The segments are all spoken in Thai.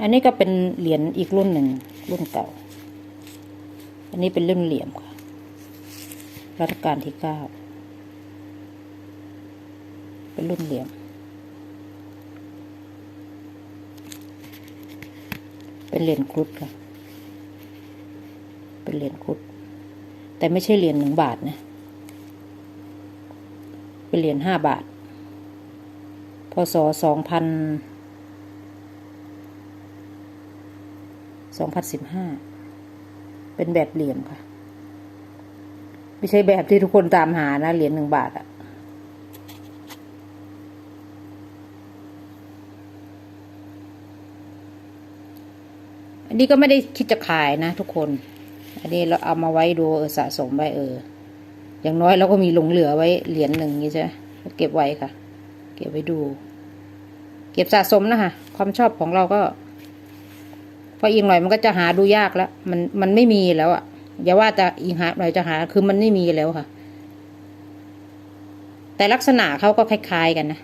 อันนี้ก็เป็นเหรียญอีกรุ่นหนึ่งรุ่นเก่า อันนี้เป็นรุ่นเหลี่ยมค่ะ รัชกาลที่เก้า เป็นรุ่นเหลี่ยม เป็นเหรียญครุฑค่ะ เป็นเหรียญครุฑแต่ไม่ใช่เหรียญหนึ่งบาทนะ เป็นเหรียญห้าบาท พศสองพัน สองพันสิบห้าเป็นแบบเหลี่ยมค่ะ ไม่ใช่แบบที่ทุกคนตามหานะเหรียญหนึ่งบาทอะอันนี้ก็ไม่ได้คิดจะขายนะทุกคน อันนี้เราเอามาไว้ดูเออสะสมไว้เออ อย่างน้อยเราก็มีหลงเหลือไว้เหรียญหนึ่งนี้ใช่ไหมเก็บไว้ค่ะ เก็บไว้ดู เก็บสะสมนะคะความชอบของเราก็ พออีกหน่อยมันก็จะหาดูยากแล้ว มันมันไม่มีแล้วอะ่ะ อย่าว่าจะอีกหาหน่อยจะหา คือมันไม่มีแล้วค่ะ แต่ลักษณะเขาก็คล้ายๆกันนะ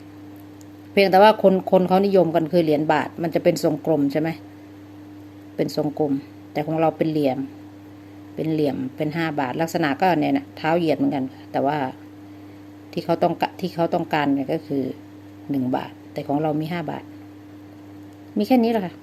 เพียงแต่ว่าคนคนเขานิยมกันคือเหรียญบาท มันจะเป็นทรงกลมใช่ไหม เป็นทรงกลม แต่ของเราเป็นเหลี่ยม เป็นเหลี่ยม เป็นห้าบาท ลักษณะก็เนี่ยนะเท้าเหยียดเหมือนกัน แต่ว่าที่เขาต้องที่เขาต้องการเนี่ยก็คือหนึ่งบาท แต่ของเรามีห้าบาท มีแค่นี้แหละค่ะ